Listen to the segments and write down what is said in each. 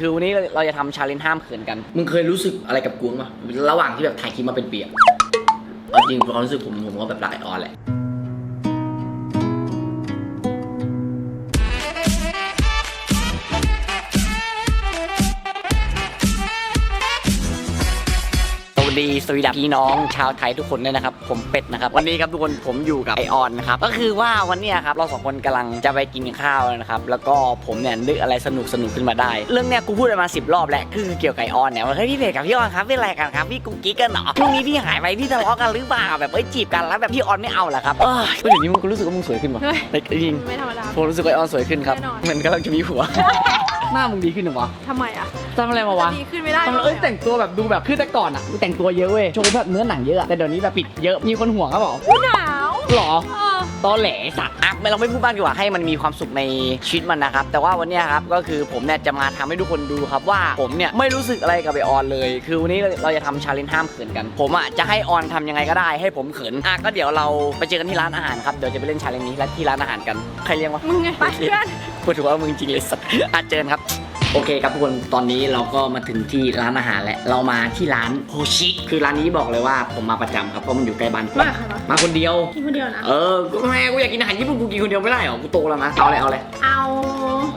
คือวันนี้เราจะทำชาเลนจ์ห้ามเขินกัน มึงเคยรู้สึกอะไรกับกูมั้ยระหว่างที่แบบถ่ายคลิปมาเป็นปีอะเอาจริงความรู้สึกผมผมก็แบบรักไอออนแหละ ดีสวีดับพี่น้องชาวไทยทุกคนด้วยนะครับ ผมเป็ดนะครับ วันนี้ครับทุกคนผมอยู่กับไอออนนะครับ ก็คือว่าวันเนี้ยครับเราสองคนกำลังจะไปกินข้าวนะครับ แล้วก็ผมเนี่ยนึกอะไรสนุกสนุกขึ้นมาได้ เรื่องเนี้ยกูพูดมาสิบรอบแล้วคือเกี่ยวกับไอออนเนี่ยว่าเฮ้ยพี่เป็ดกับพี่ออนครับเป็นอะไรกันครับพี่กุ๊กกิ๊กกันเหรอช่วงนี้พี่หายไปพี่ทะเลาะกันหรือเปล่าแบบเอ้ยจีบกันแล้วแบบพี่ออนไม่เอาเหรอครับเออเดี๋ยวนี้มึงกูรู้สึกว่ามึงสวยขึ้นว่ะเฮ้ยแต่จริงไม่ธรรมดาผมรู้สึกว่าไอออนสวยขึ้นครับแน่นอนเหมือนกำลังจะมีผัว หน้ามึงดีขึ้นหรอวะทำไมอะทำอะไรมาวะจะดีขึ้นไม่ได้ทำไมเอ้ยแต่งตัวแบบดูแบบคือแต่ก่อนอะกูแต่งตัวเยอะเว้ยโชว์แบบเนื้อหนังเยอะอะแต่เดี๋ยวนี้แบบปิดเยอะมีคนห่วงครับบอกกูหนาวหรอเออ ตอแหลสัตว์อะไม่เราไม่พูดบ้างดีกว่าให้มันมีความสุขในชีวิตมันนะครับ แต่ว่าวันเนี้ยครับก็คือผมเนี่ยจะมาทำให้ทุกคนดูครับว่าผมเนี่ยไม่รู้สึกอะไรกับไอออนเลย คือวันนี้เราเราจะทำชาเลนจ์ห้ามเขินกัน ผมอะจะให้ออนทำยังไงก็ได้ให้ผมเขินอะก็เดี๋ยวเราไปเจอกันที่ร้านอาหารครับเดี๋ยวจะไปเล่นชาเลนจ์นี้และที่ร้านอาหารกันใครเลี้ยงวะมึงไงไปเพื่อนพูดถึงว่ามึงจริงเลยสัตว์อาเจนครับ โอเคครับทุกคนตอนนี้เราก็มาถึงที่ร้านอาหารแล้วเรามาที่ร้านโฮชิ คือร้านนี้บอกเลยว่าผมมาประจำครับเพราะมันอยู่ใกล้บ้านผมมาใครวะ มาคนเดียว กินคนเดียวนะ เออกูแม่กูอยากกินอาหารญี่ปุ่นกูกินคนเดียวไม่ได้หรอกูโตแล้วนะเอาอะไรเอาอะไรเอา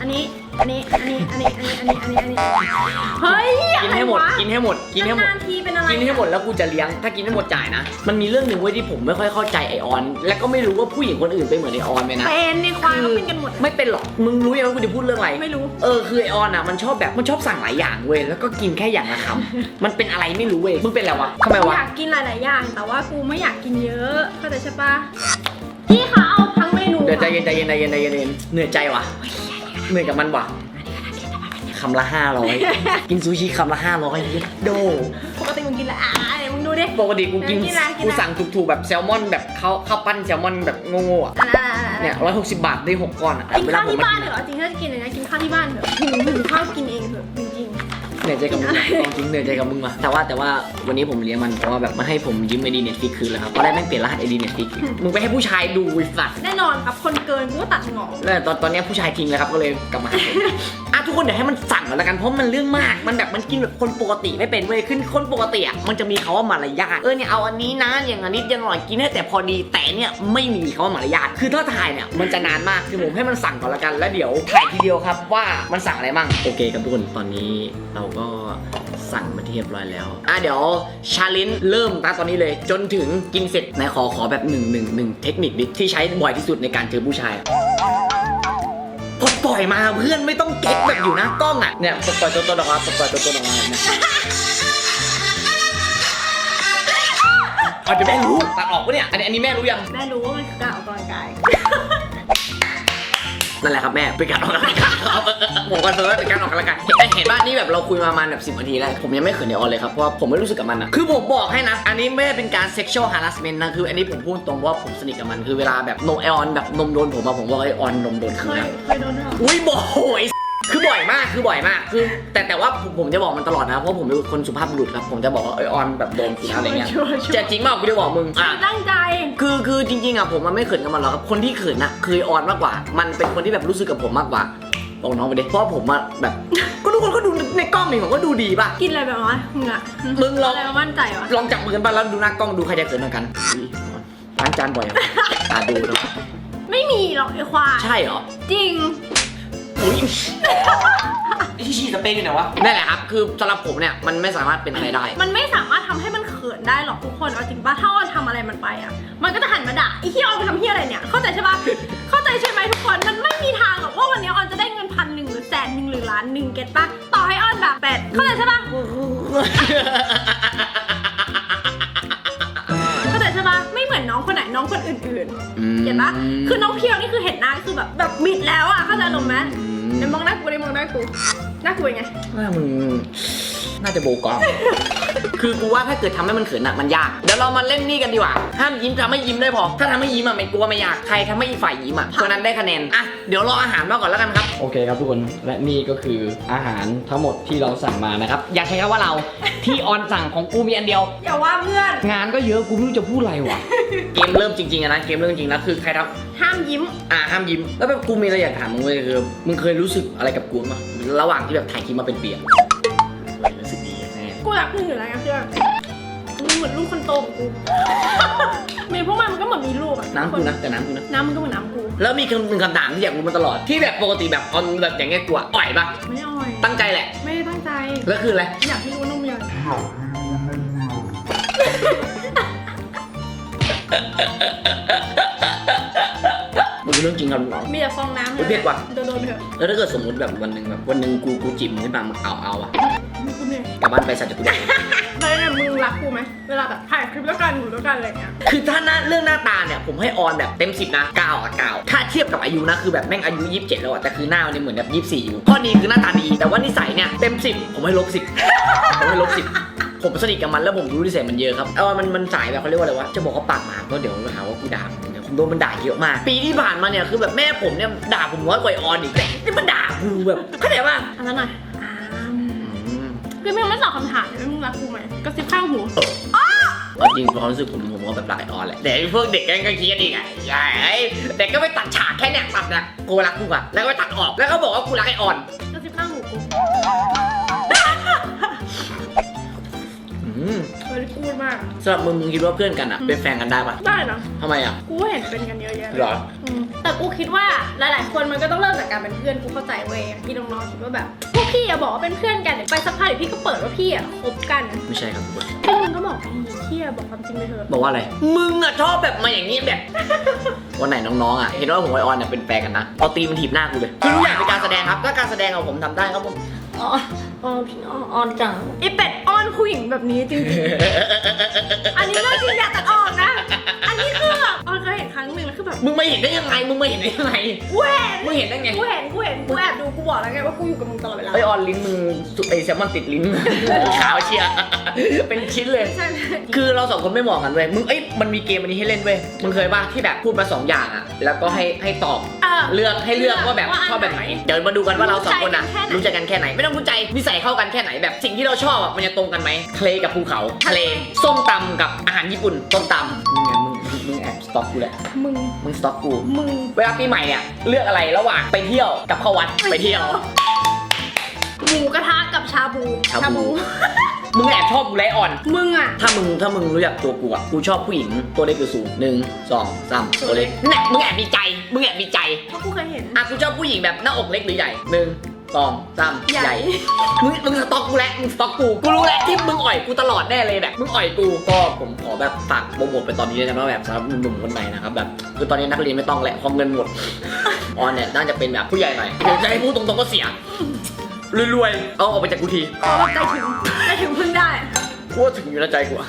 อันนี้ อันนี้ อันนี้ อันนี้ อันนี้ อันนี้ อันนี้ อันนี้ เฮ้ยกินให้หมด กินให้หมด กินให้หมด นานๆทีเป็นอะไรกินให้หมดแล้วกูจะเลี้ยง ถ้ากินให้หมดจ่ายนะ มันมีเรื่องหนึ่งเว้ยที่ผมไม่ค่อยเข้าใจไอออน และก็ไม่รู้ว่าผู้หญิงคนอื่นเป็นเหมือนไอออนไหมนะ เป็นในควายเขาเป็นกันหมด ไม่เป็นหรอก มึงรู้ยังว่ากูจะพูดเรื่องอะไรไม่รู้ เออ คือไอออนอะ มันชอบแบบ มันชอบสั่งหลายอย่างเว้ย แล้วก็กินแค่อย่างละคำ มันเป็นอะไรไม่รู้เว้ย มึงเป็นอะไรวะทำไมอวะยากกินหลายๆอย่าง แต่ว่ากูไม่อยากกินเยอะ เข้าใจใช่ปะพี่คะเอาทั้งเมนูเดี๋ยวใจเย็นใจเย็นใจเย็นใจเย็นเหนื่อยใจวะ เหนื่อยกับมันวะคำละห้าร้อยกินซูชิคำละห้าร้อยโด ปกติมึงกินอะไรอะมึงดูดิ ปกติกูกินกินอะไรกินอะไร กูสั่งถูกๆแบบแซลมอนแบบข้าวข้าวปั้นแซลมอนแบบโง่ๆอะอะไรอะไรอะไรเนี่ยร้อยหกสิบบาทได้หกก้อนอะกินเวลาข้าวผมที่มาบ้านกินเถอะจริงถ้าจะกินเลยนะกินข้าวที่บ้านเถอะหิวหิวข้าวกินเองเถอะจริง เหนื่อยใจกับมึงว่ะจริงๆเหนื่อยใจกับมึงว่ะแต่ว่าแต่ว่าวันนี้ผมเลี้ยงมันเพราะว่าแบบมันให้ผมยืมไอดีเน็ตฟิกคืนแล้วครับตอนแรกแม่งเปลี่ยนรหัสไอดีเน็ตฟิกมึงไปให้ผู้ชายดูไอ้สัตว์ๆแน่นอนครับคนเกินกูก็ตัดหงอกแล้วตอนตอนเนี้ยผู้ชายทิ้งเลยครับก็เลยกลับมาหาผม อะทุกคนเดี๋ยวให้มันสั่งก่อนละกันเพราะมันเรื่องมาก มันแบบมันกินแบบคนปกติไม่เป็นเว้ยขึ้นคนปกติอะมันจะมีคาว่ามารยาทเออเนี่ยเอาอันนี้นะอย่างอันนี้ยังอร่อยกินให้แต่พอดีแต่เนี่ยไม่มีคาว่ามารยาทคือถ้าถ่ายเนี่ยมันจะนานมากคือผมให้มันสั่งก่อนละกันแล้วเดี๋ยวถ่ายทีเดียวครับว่ามันสั่งอะไรมั่งโอเคครับทุกคนตอนนี้เราก็สั่งมาที่เรียบร้อยแล้วอะเดี๋ยวชาเลนจ์เริ่มตั้งตอนนี้เลย จนถึงกินเสร็จนายขอขอแบบหนึ่งหนึ่งหนึ่งเทคนิคดิที่ใช้บ่อยที่สุดในการเจอผู้ชายอะ ปล่อยมาเพื่อนไม่ต้องเก็ตแบบอยู่หนะกล้องอะเนี่ยปล่อยตัวตนออกมาปล่อยตัวตนออกมาเนี่ยอาจจะแม่รู้ตัดออกปะเนี่ยอันนี้อันนี้แม่รู้ยัง แม่รู้ว่ามันคือการออกกำลังกาย นั่นแหละครับแม่เป็นการออกกำลังกายครับผมก็เซิร์ชเป็นการออกกำลังกายเห็นเห็นบ้านนี่แบบเราคุยมาประมาณแบบสิบนาทีแล้วผมยังไม่เขินในออนเลยครับเพราะว่าผมไม่รู้สึกกับมันอะคือผมบอกให้นะ อันนี้ไม่ได้เป็นการ sexual harassment นะคืออันนี้ผมพูดตรงว่าผมสนิทกับมันคือเวลาแบบนมไอออนแบบนมโดนผมมาผมบอกไอออนนมโดนเคคืนยนะเคยโดนด้วยเหรออุ้ยบ่อย คือบ่อยมากคือบ่อยมากคือ แต่แต่ว่าผมผมจะบอกมันตลอดนะเพราะผมเป็นคนสุภาพบุรุษครับผมจะบอกว่าไอยออนแบบโดนกูนะอะไรเงี้ยชัวร์ชัวร์ จะจริงเปล่ากูจะบอกมึงอะ ตั้งใจ คือคือจริงๆอะผมมันไม่เขินกับมันหรอกครับคนที่เขินอะคือไอ้ออนมากกว่า มันเป็นคนที่แบบรู้สึกกับผมมากกว่าบอกน้องไปดิเพราะว่าผมอะแบบ ก็ทุกคนก็ดูในกล้องนี่ผมก็ดูดีป่ะ กินอะไรแบบวะมึงอะมึงลอง อะไรมามั่นใจวะลองจับมือกันป่ะแล้วดูหน้ากล้องดูใครจะเขินกว่ากันอุ๊ยล้างจานบ่อยอะตาดูเนาะไม่มีหรอกไอ้ควายใช่เหรอจริง อุ้ยไอ้ที่ฉีดสเปรย์อยู่ไหนวะ นั่นแหละครับ คือสำหรับผมเนี่ยมันไม่สามารถเป็นอะไรได้ มันไม่สามารถทำให้มันเขินได้หรอกทุกคนเอาจริงป่ะถ้าออนทำอะไรมันไปอะ มันก็จะหันมาด่าไอ้ที่ออนไปทำที่อะไรเนี่ย เข้าใจใช่ปะเข้าใจใช่ไหมทุกคน มันไม่มีทางหรอกว่าวันนี้ออนจะได้เงินพันหนึ่งหรือแสนหนึ่งหรือล้านหนึ่งเก็ตปะต่อให้ออนแบบแปดเข้าใจใช่ปะเข้าใจใช่ปะไม่เหมือนน้องคนไหนน้องคนอื่นๆ เห็นปะคือน้องเพียวนี่คือเห็นหน้าคือแบบแบบบิดแล้วอะเข้าใจลงไหม เดี๋ยวมองหน้ากูเดี๋ยมองหน้ากูหน้ากูยังไงหน้ามึงน่าจะโบกอง คือกูว่าถ้าเกิดทำให้มันเขินอะมันยาก เดี๋ยวเรามาเล่นนี่กันดีกว่า ห้ามยิ้มทำให้ยิ้มได้พอ ถ้าทำให้ยิ้มอะไม่กลัวไม่ยาก ใครทำให้อีกฝ่ายยิ้มอะคนนั้นได้คะแนน อะ เดี๋ยวรออาหารมาก่อนแล้วกันครับ โอเคครับทุกคน และนี่ก็คืออาหารทั้งหมดที่เราสั่งมานะครับ อย่าใช้คำว่าเรา ที่ออนสั่งของกูมีอันเดียว อย่าว่าเพื่อน งานก็เยอะกูไม่รู้จะพูดอะไรวะ เกมเริ่มจริงๆอะนะ เกมเริ่มจริงแล้วคือใครทำห้ามยิ้ม อ่าห้ามยิ้ม แล้วแบบกูมีอะไรอยากถามมึงเลยคือมึงเคยรู้สึกอะไรกับกูมั้ยเวระหว่างที่แบบถ่ายคลิปมาเป็นเปียกรู้สึกดีแน่กู รักมึงอยู่แล้วไงเพื่อนมึงเหมือนลูกคนโตของกู มีพวกมันมันก็เหมือนมีลูกอะน้ำกูนะแต่น้ำกูนะน้ำมันก็เหมือนน้ำกูแล้วมีคำหนึ่งคำถามที่อยากรู้มาตลอดที่แบบปกติแบบออนแบบอย่างเงี้ยกลัวอ่อยปะไม่อ่อยตั้งใจแหละ ไม่ได้ตั้งใจ แล้วคืออะไรอยากให้รู้ว่านมใหญ่มันคือเรื่องจริงครับน้อง มีแต่ฟองน้ำเฮ้ยเผ็ดว่ะ โดนโดนไปเถอะ แล้วถ้าเกิดสมมติแบบวันหนึ่งแบบวันหนึ่งกูกูจิบมึงขึ้นมามึงเอาเอาอะ กูเหนื่อยกลับบ้านไปสัตว์จะกูได้แล้วเนี่ยมึงรักกูไหมเวลาแบบถ่ายคลิปแล้วกันอยู่แล้วกันอะไรเงี้ยคือถ้าหน้าเรื่องหน้าตาเนี่ยผมให้ออนแบบเต็มสิบนะเก้าอะเก้าถ้าเทียบกับอายุนะคือแบบแม่งอายุยี่สิบเจ็ดแล้วอะแต่คือหน้ามันเนี่ยเหมือนแบบยี่สิบสี่อยู่ข้อดีคือหน้าตาดี แต่ว่านิสัยเนี่ยเต็มสิบผมให้ลบสิบผมให้ลบสิบผมสนิทกับมันแล้วผมรู้นิสัยมันเยอะครับเอามันมันสายแบบเขาเรียกว่าอะไรวะ จะบอกว่าปากหมาก็เดี๋ยวหาว่ากูด่ามันเดี๋ยวผมโดนมันด่าเยอะมาก ปีที่ผ่านมาเนี่ยคือแบบแม่ผมเนี่ยด่าผมน้อยกว่าไอ้ออนอีกแต่นี่มันด่ากูแบบเข้าใจป่ะอันนั้นหน่อยอ่าอืม คือมึงไม่ตอบคำถามเลยมึงรักกูไหมกระซิบข้างหูเอาจริงความรู้สึกผมผมก็แบบรักไอออนแหละแต่ไอ้พวกเด็กกันก็คิดกันอีกไงใช่เด็กก็ไปตัดฉากแค่เนี้ยตัดนะกูรักกูอะแล้วก็ไปตัดออกแล้วก็บอกว่ากูรักไอออนกระซิบข้างหูกูอืม เฮ้ยกูดมาก สำหรับมึงมึงคิดว่าเพื่อนกันอะเป็นแฟนกันได้ปะได้นะทำไมอะกูเห็นเป็นกันเยอะแยะเลย หรอ อืมแต่กูคิดว่าหลาย ๆ คนมันก็ต้องเริ่มจากการเป็นเพื่อนกูเข้าใจเว้ยอย่างที่น้องๆคิดว่าแบบพวกพี่อะบอกว่าเป็นเพื่อนกันเดี๋ยวไปสักพักเดี๋ยวพี่ก็เปิดว่าพี่อะคบกันไม่ใช่ครับพี่มึงก็บอกไอ้เที่ยบอกความจริงไปเถอะบอกว่าอะไร มึงอะชอบแบบมาอย่างนี้แบบ วันไหนน้องๆอะเห็นว่าผมกับไอออนเนี่ยเป็นแฟนกันนะเอาตีมันถีบหน้ากูเลยคือทุกอย่างเป็นการแสดงครับถ้าการแสดงเอาผมทำได้ครับผม อ๋อ อ๋อพี่อ๋อออนจังไอเป็ดอ้อนผู้หญิงแบบนี้จริงๆ อันนี้เรื่องจริงอย่าตัดออกนะ อันนี้คือแบบออนเคยเห็นครั้งหนึ่งแล้วคือแบบมึงไม่เห็นได้ยังไง มึงไม่เห็นได้ยังไงกูเห็นมึงเห็นได้ไงกูเห็นกูเห็นกูแอบดูกู บอกแล้วไงว่ากูอยู่กับมึงตลอดเวลาไอออนลิ้นมึงสุดไอแซลมอนติดลิ้น ขาวเชียร์เป็นชิ้นเลย ใช่ไหมคือเราสองคนไม่เหมาะกันเว้ยมึงเอ้ยมันมีเกมอันนี้ให้เล่นเว้ยมึงเคยป่ะที่แบบพูดมาสองอย่างอะแล้วก็ให้ให้ตอบเออ เลือกให้เลือกว่าแบบว่าอันชอบแบบไหน ไหน เดี๋ยวมาดูกันว่าเราสองคนอะรู้รู้ใจใจกักันนแค่แค่ไหไหนนไม่ต้องรู้ใจนิสัยเข้ากันแค่ไหนแบบสิ่งที่เราชอบอะมันจะตรงกันไหมทะเลกับภูเขาทะเลส้มตำกับอาหารญี่ปุ่นส้มตำ ต็อกกูแหละ มึง มึงสต็อกกู มึง เวลาปีใหม่เนี่ย เลือกอะไรระหว่างไปเที่ยวกับเข้าวัด ไปเที่ยว หมูกระทะกับชาบู ชาบู มึงแอบชอบกูไรอ่อน มึงอะ ถ้ามึงถ้ามึงรู้จักตัวกูอะกูชอบผู้หญิงตัวเล็กหรือสูงหนึ่งสองสามตัวเล็กเนี่ยมึงแอบมีใจ มึงแอบมีใจ เพราะกูเคยเห็น อะกูชอบผู้หญิงแบบหน้าอกเล็กหรือใหญ่หนึ่ง สองสามใหญ่ใหญ่ มึงมึงสต็อกกูแล้วมึงสต็อกกู กูรู้แล้วที่มึงอ่อยกูตลอดแน่เลยแบบมึงอ่อยกู ก็ผมขอแบบฝากโปรโมทไปตอนนี้เลยนะว่าแบบสำหรับหนุ่มๆคนใหม่นะครับแบบคือตอนนี้นักเรียนไม่ต้องแหละเพราะเงินหมด ออนเนี่ยน่าจะเป็นแบบผู้ใหญ่หน่อยเดี๋ยวจะให้พูดตรงๆก็เสีย รวยๆ เอาออกไปจากกูทีขอแบบใจถึงใจถึงพึ่งได้กูว่าถึงอยู่ในใจกูอะ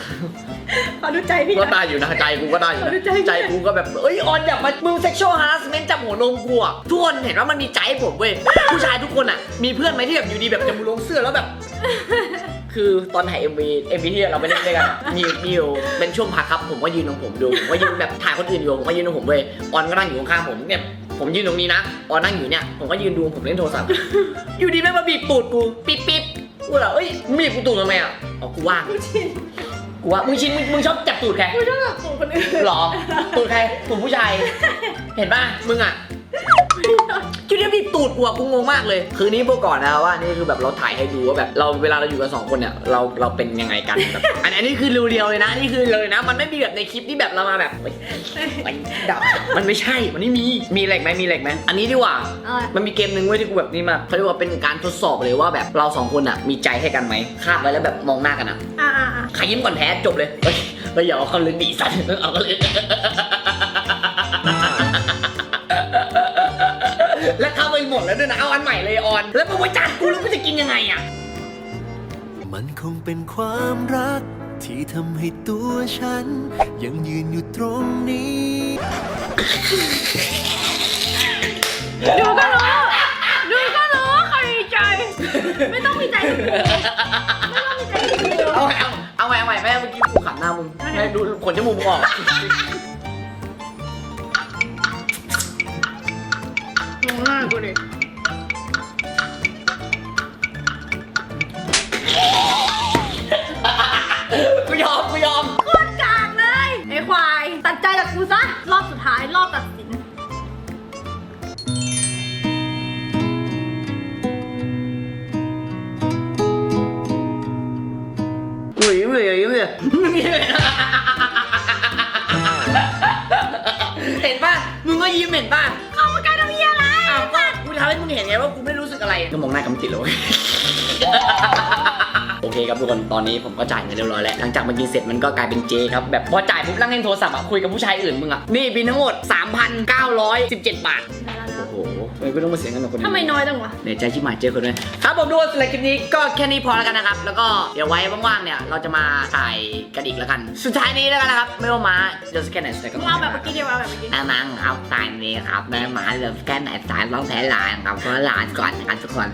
ขอดูใจพี่ก็นะได้อยู่นะใจกูก็ได้อยู่นะใจใจกูก็แบบเอ้ยออนอย่ามามึงเซ็กชวลฮาร์สเมนต์จับหัวนมกูอะทุกคนเห็นว่ามันมีใจให้ผมเว้ยผู้ชายทุกคนอะมีเพื่อนไหมที่แบบอยู่ดีแบบจะมือลงเสื้อแล้วแบบ คือตอนถ่าย MV MV ที่เราไปเล่นด้วยกันอะมีมีอยู่เป็นช่วงพักครับผมก็ยืนของผมดูผมก็ยืนแบบถ่ายคนอื่นอยู่ผมก็ยืนของผมเว้ยออนก็นั่งอยู่ข้างๆผมเนี่ยผมยืนตรงนี้นะออนนั่งอยู่เนี่ยผมก็ยืนดูผมเล่นโทรศัพท์อยู่ดีแม่งมาบีบตูดกูปิ๊บปิ๊บกูเหรอเอ้ยมึงบีบกูตูดทำไมอะอ๋อกูว่าง กูชินกูว่ามึงชินมึงมึงชอบจับตูดใคร กูชอบแบบสูงคนอื่นหรอตูดใครตูดผู้ชาย เห็นป่ะ มึงอะ จุดนี้บีบตูดกูอะกูงงมากเลย คือนี่พูดก่อนนะว่านี่คือแบบเราถ่ายให้ดูว่าแบบเราเวลาเราอยู่กันสองคนเนี่ยเราเราเป็นยังไงกันแบบอันอันนี้คือเรียวๆเลยนะนี่คือเลยนะ มันไม่มีแบบในคลิปที่แบบเรามาแบบเฮ้ยไปดับมันไม่ใช่มันไม่มีมีเหล็กไหมมีเหล็กไหมอันนี้ดีกว่า เออมันมีเกมหนึ่งเว้ยที่กูแบบนี่มากเขาเรียกว่าเป็นการทดสอบเลยว่าแบบเราสองคนอะมีใจให้กันไหมคาบไว้แล้วแบบมองหน้ากันอะอ่าอ่าอ่าใครยิ้มก่อนแพ้จบเลยเฮ้ยเฮ้ยอย่าเอาเขาลึกดีสัตว์เอาเขาลึก แล้วเข้าไปหมดแล้วด้วยนะ เอาอันใหม่เลยออน แล้วมาไว้จานกูแล้วกูจะกินยังไงอะ มันคงเป็นความรัก ที่ทำให้ตัวฉัน ยังยืนอยู่ตรงนี้ ดูก็รู้ ดูก็รู้ว่าเขาดีใจ ไม่ต้องมีใจถึงกูไม่ต้องมีใจถึงกู เอาใหม่เอาเอาใหม่เอาใหม่แม่เมื่อกี้กูขันหน้ามึงแม่ดูขนจมูกมึงออกากกูกูยอมกูยอมโคตรกากเลย ไอ้ควาย ตัดใจจากกูซะ รอบสุดท้ายรอบตัดสิน หนุ่ยยิ้มเลยยิ้มเลยเห็นป่ะ มึงก็ยิ้มเห็นป่ะำให้มึงเห็นไงว่ากูไม่รู้สึกอะไรก็มองหน้ากันไม่ติดเลย โอเคครับทุกคน ตอนนี้ผมก็จ่ายเงินเรียบร้อยแล้ว หลังจากมันกินเสร็จมันก็กลายเป็นเจครับ แบบพอจ่ายปุ๊บนั่งเล่นโทรศัพท์อะคุยกับผู้ชายอื่นมึงอะนี่บินทั้งหมด 3,917 บาทโอ้โหเฮ้ยไม่ต้องมาเสียเงินกับคนอื่น ทำไมน้อยจังวะเดี๋ยวใจชิบหายเจอคนด้วยครับผมดูสำหรับคลิปนี้ก็แค่นี้พอแล้วกันนะครับ แล้วก็เดี๋ยวไว้ว่างๆเนี่ยเราจะมาถ่ายกันอีกแล้วกัน สุดท้ายนี้แล้วกันนะครับ ไม่ว่ามาจะสแกนไหนสแกนก็มึงเอาแบบเมื่อกี้เดียวเอาแบบเมื่อกี้นางนางครับสายนี้ครับแม่หมาเหลือสแกนไหนสายร้องแผลลานครับเพราะลานก่อนกันทุกคน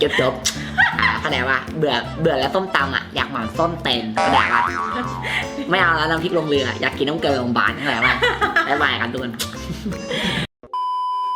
จบจบๆอ่าเข้าใจว่าเบื่อเบื่อแล้วส้มตำอะอยากหมั่นส้มเต็นเข้าใจว่าไม่เอาแล้วน้ำพริกลงเรืออยากกินน้ำเกลือโรงพยาบาลเข้าใจว่าบ๊ายบายกันทุกคน